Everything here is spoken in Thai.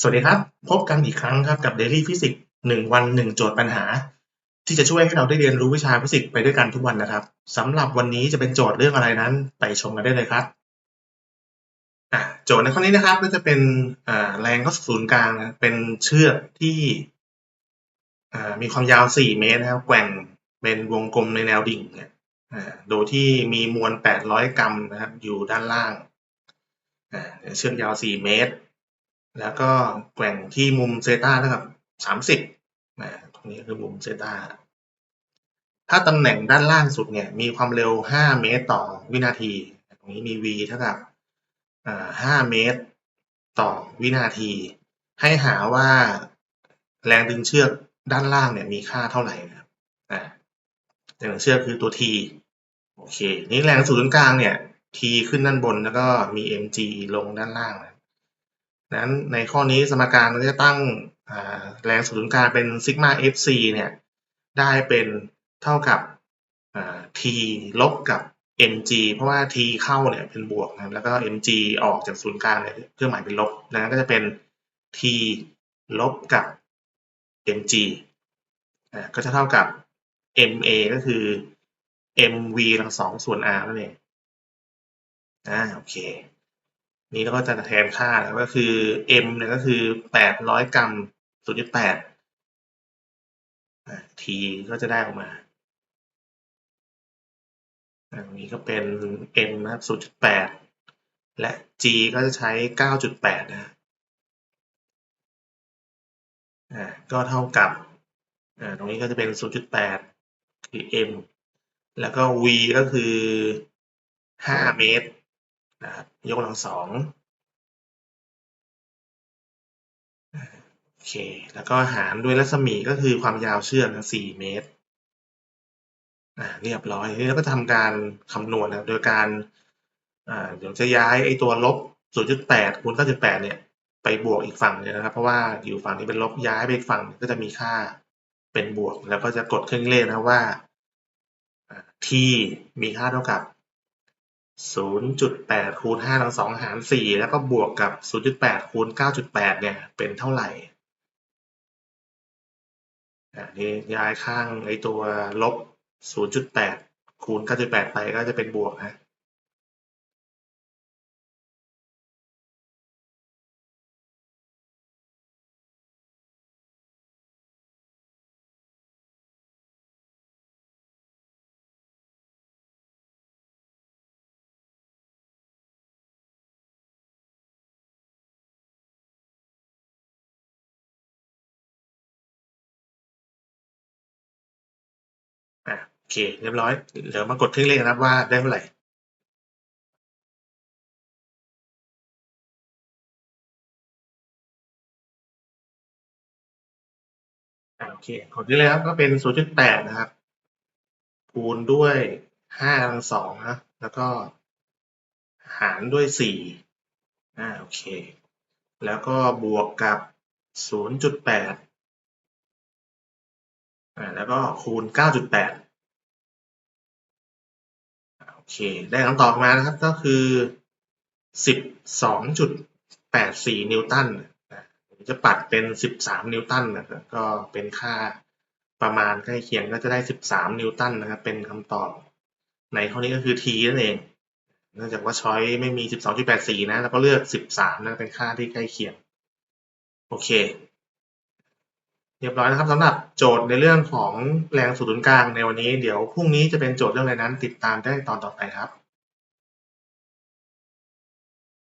สวัสดีครับ พบกันอีกครั้งครับกับ Daily Physics หนึ่งวันหนึ่งโจทย์ปัญหา ที่จะช่วยให้เราได้เรียนรู้วิชาฟิสิกส์ไปด้วยกันทุกวันนะครับสำหรับวันนี้จะเป็นโจทย์เรื่องอะไรนั้น ไปชมกันได้เลยครับโจทย์ในข้อนี้นะครับก็จะเป็นแรงเข้าสู่ศูนย์กลางเป็นเชือกที่มีความยาว 4 เมตรนะครับแกว่งเป็นวงกลมในแนวดิ่งโดยที่มีมวล 800 กรัมนะครับอยู่ด้านล่างเชือกยาว 4 เมตร แล้วก็แกว่งที่มุมเซตาเท่ากับสามสิบนะตรงนี้คือมุมเซตาถ้าตำแหน่งด้านล่างสุดเนี่ยมีความเร็วห้าเมตรต่อวินาที ตรงนี้มี v เท่ากับห้าเมตรต่อวินาที ให้หาว่าแรงดึงเชือกด้านล่างเนี่ยมีค่าเท่าไหร่นะครับอ่าแรงดึงเชือกคือตัว t โอเค นี่แรงศูนย์กลางเนี่ย t ขึ้นด้านบนแล้วก็มี mg ลงด้านล่างนะ นั้นในข้อนี้สมการเราจะตั้งแรงศูนย์กลางเป็นซิกมา fc เนี่ยได้เป็นเท่ากับ t ลบกับ mg เพราะว่า t เข้าเนี่ยเป็นบวกนะแล้วก็ mg ออกจากศูนย์กลางเนี่ยเครื่องหมายเป็นลบนะก็จะเป็น t ลบกับ mg ก็จะเท่ากับ ma ก็คือ mv ทั้งสองส่วน r นั่นเองอ่าโอเค นี้เราก็จะแทนค่าแล้วก็คือ m เนี่ยก็คือแปดร้อยกรัมศูนย์จุดแปด t ก็จะได้ออกมาอันนี้ก็เป็น m นะครับศูนย์จุดแปดและ g ก็จะใช้เก้าจุดแปดนะอ่าก็เท่ากับอ่าตรงนี้ก็จะเป็นศูนย์จุดแปดคือ m แล้วก็ v ก็คือห้าเมตร นะครับยกกำลังสองโอเค แล้วก็หารด้วยรัศมีก็คือความยาวเชือกนะ4เมตรอ่าเรียบร้อยทีนี้เราก็ทำการคำนวณนะโดยการอ่าเดี๋ยวจะย้ายไอ้ตัวลบ 0.8คูณ9.8เนี่ย ไปบวกอีกฝั่งเลยนะครับ เพราะว่าอยู่ฝั่งนี้เป็นลบย้ายไปอีกฝั่งก็จะมีค่าเป็นบวก แล้วก็จะกดเครื่องเลขนะว่า t มีค่าเท่ากับ 0.8คูณ5ทั้ง2หาร4แล้วก็บวกกับ0.8คูณ9.8เนี่ยเป็นเท่าไหร่อันนี้ย้ายข้างไอตัวลบ0.8คูณ9.8ไปก็จะเป็นบวกนะ อะโอเคเรียบร้อยเดี๋ยวมากดเครื่องเลขนะครับว่าได้เท่าไหร่อ่าโอเคกดได้เลยครับก็เป็น0.8นะครับ คูณด้วย5ทั้ง2นะแล้วก็หารด้วย4อ่าโอเค แล้วก็บวกกับ 0.8 อ่าแล้วก็คูณ 9.8โอเค ได้คำตอบมานะครับก็คือ 12.84 นิวตันจะปัดเป็น 13 นิวตันนะครับก็เป็นค่าประมาณใกล้เคียงก็จะได้ 13 นิวตันนะครับ เป็นคำตอบในข้อนี้ก็คือ t นั่นเอง เนื่องจากว่าช้อยไม่มี 12.84 นะ แล้วก็เลือก 13 นะ เป็นค่าที่ใกล้เคียง โอเค เรียบร้อยนะครับสำหรับโจทย์ในเรื่องของแรงสูนย์กลางในวันนี้ เดี๋ยวพรุ่งนี้จะเป็นโจทย์เรื่องอะไรนั้น ติดตามได้ตอนต่อไปครับ